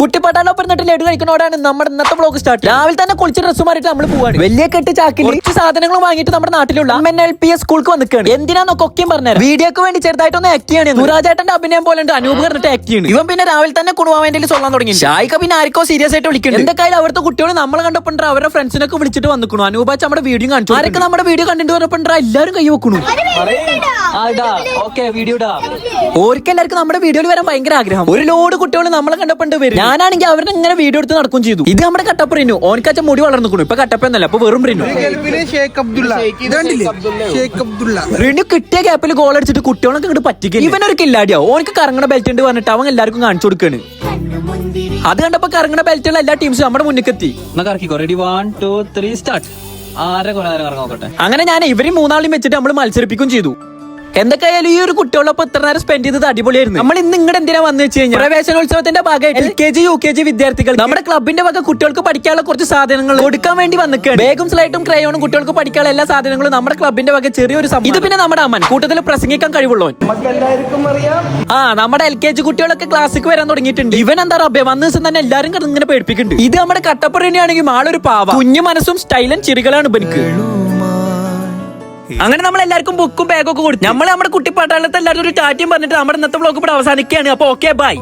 കുട്ടിപ്പാട്ടാളൊപ്പം എന്നിട്ട് ലഡു കഴിക്കണോടാണ് നമ്മുടെ ഇന്നത്തെ ബ്ലോഗ് സ്റ്റാർട്ട് രാവിലെ തന്നെ കുളിച്ച് ഡ്രസ്സ് മാറിയിട്ട് നമ്മൾ പോവാണ്. വലിയ കെട്ട് ചാക്കിൽ കുറച്ച് സാധനങ്ങൾ വാങ്ങിയിട്ട് നമ്മുടെ നാട്ടിലുള്ള M N L P S സ്കൂൾക്ക് വന്നിക്കാണ്. എന്തിനാന്നൊക്കെ ഒക്കെയും പറഞ്ഞത് വീഡിയോക്ക് വേണ്ടി ചെറുതായിട്ടൊന്ന് ആക്ട് ചെയ്യണം. സുരാജേട്ടന്റെ അഭിനയം പോലെ ഉണ്ട് അനൂപ് പറഞ്ഞിട്ട് ആക്ട് ചെയ്യണം. ഇവൻ പിന്നെ രാവിലെ തന്നെ കുണുവാവേണ്ടി സ്വന്തം തുടങ്ങി. ഷായിക്ക പിന്നെ ആർക്കോ സീരിയസ് ആയിട്ട് വിളിക്കുന്നത് എന്റെ കയ്യിൽ അവിടുത്തെ കുട്ടികൾ നമ്മൾ കണ്ടപ്പോൾ അവരുടെ ഫ്രണ്ട്സിനൊക്കെ വിളിച്ചിട്ട് വന്നിക്കണു. അനൂപാച്ച് നമ്മുടെ വീഡിയോ കാണിച്ചു ആരൊക്കെ നമ്മുടെ വീഡിയോ കണ്ടിട്ട് പറഞ്ഞപ്പോൾ എല്ലാവരും കൈ വെക്കണു. ഓർക്കെല്ലാവർക്കും നമ്മുടെ വീഡിയോയിൽ വരാൻ ഭയങ്കര ആഗ്രഹം. ഒരു ലോഡ് കുട്ടികൾ നമ്മളെ കണ്ടപ്പോണ്ട് വരും. ഞാനാണെങ്കിൽ അവരുടെ ഇങ്ങനെ വീഡിയോ എടുത്ത് നടക്കും ചെയ്തു. ഇത് നമ്മുടെ കട്ടപ്പ റിനു ഓനിക്കച്ച മുടി വളർന്നു ഇപ്പൊ കട്ടപ്പ എന്നല്ല അപ്പൊ വെറും റിനു റിനു കിട്ടിയ ഗ്യാപ്പിൽ ഗോൾ അടിച്ചിട്ട് കുട്ടികളൊക്കെ ഇങ്ങോട്ട് പറ്റിക്കും ഇവനൊരു കില്ലാടിയാ. ഓനിക്ക് കറങ്ങണ ബെൽറ്റ് ഉണ്ട് പറഞ്ഞിട്ട് അവൻ എല്ലാവർക്കും കാണിച്ചു കൊടുക്കാണ്. അത് കണ്ടപ്പോ കറങ്ങണ ബെൽറ്റുള്ള എല്ലാ ടീംസും നമ്മുടെ മുന്നിൽ എത്തി എന്നാ ready one two three start ആരെ കുറെ നേരം കറങ്ങാൻ നോക്കട്ടെ? അങ്ങനെ ഞാൻ ഇവരും മൂന്നാളും വെച്ചിട്ട് നമ്മൾ മത്സരിപ്പിക്കും ചെയ്തു. എന്തൊക്കെയായാലും ഈ ഒരു കുട്ടികളൊപ്പം ഇത്ര നേരം സ്പെൻഡ് ചെയ്തത് അടിപൊളിയായിരുന്നു. നമ്മൾ ഇന്ന് ഇങ്ങോട്ട് എന്തിനാ വന്നു വെച്ച് കഴിഞ്ഞാൽ പ്രവേശനോത്സവത്തിന്റെ ഭാഗമായിട്ട് L K G U K G വിദ്യാർത്ഥികൾ നമ്മുടെ ക്ലബിന്റെ വക കുട്ടികൾക്ക് പഠിക്കാനുള്ള കുറച്ച് സാധനങ്ങൾ കൊടുക്കാൻ വേണ്ടി വന്നിക്കാണ്. വേഗം സ്ലൈറ്റും ക്രയോണും കുട്ടികൾക്ക് പഠിക്കാനുള്ള എല്ലാ സാധനങ്ങളും നമ്മുടെ ക്ലബിന്റെ വക ചെറിയൊരു സംഭവം. ഇത് പിന്നെ നമ്മുടെ അമ്മൻ. കൂട്ടത്തിൽ പ്രസംഗിക്കാൻ കഴിവുള്ളവൻ. ആ നമ്മുടെ എൽ കെ ജി കുട്ടികളൊക്കെ ക്ലാസ്സിക്ക് വരാൻ തുടങ്ങിയിട്ടുണ്ട്. ഇവൻ എന്താ റബ്ബേ വന്ന ദിവസം തന്നെ എല്ലാരും ഇങ്ങനെ പേടിപ്പിക്കുന്നുണ്ട്. ഇത് നമ്മുടെ കട്ടപ്പുറയാണെങ്കിൽ ആളൊരു പാവ. കുഞ്ഞു മനസ്സും സ്റ്റൈലും ചിരികളാണ് ഇവനിക്ക്. അങ്ങനെ നമ്മൾ എല്ലാവർക്കും ബുക്കും ബാഗും ഒക്കെ കൊടുത്തു. നമ്മൾ നമ്മുടെ കുട്ടിപ്പാട്ടാളത്തെ എല്ലാവരും ഒരു ടാറ്റയും പറഞ്ഞിട്ട് നമ്മുടെ ഇന്നത്തെ ബ്ലോഗ് ഇവിടെ അവസാനിക്കുകയാണ്. അപ്പൊ ഓക്കെ ബൈ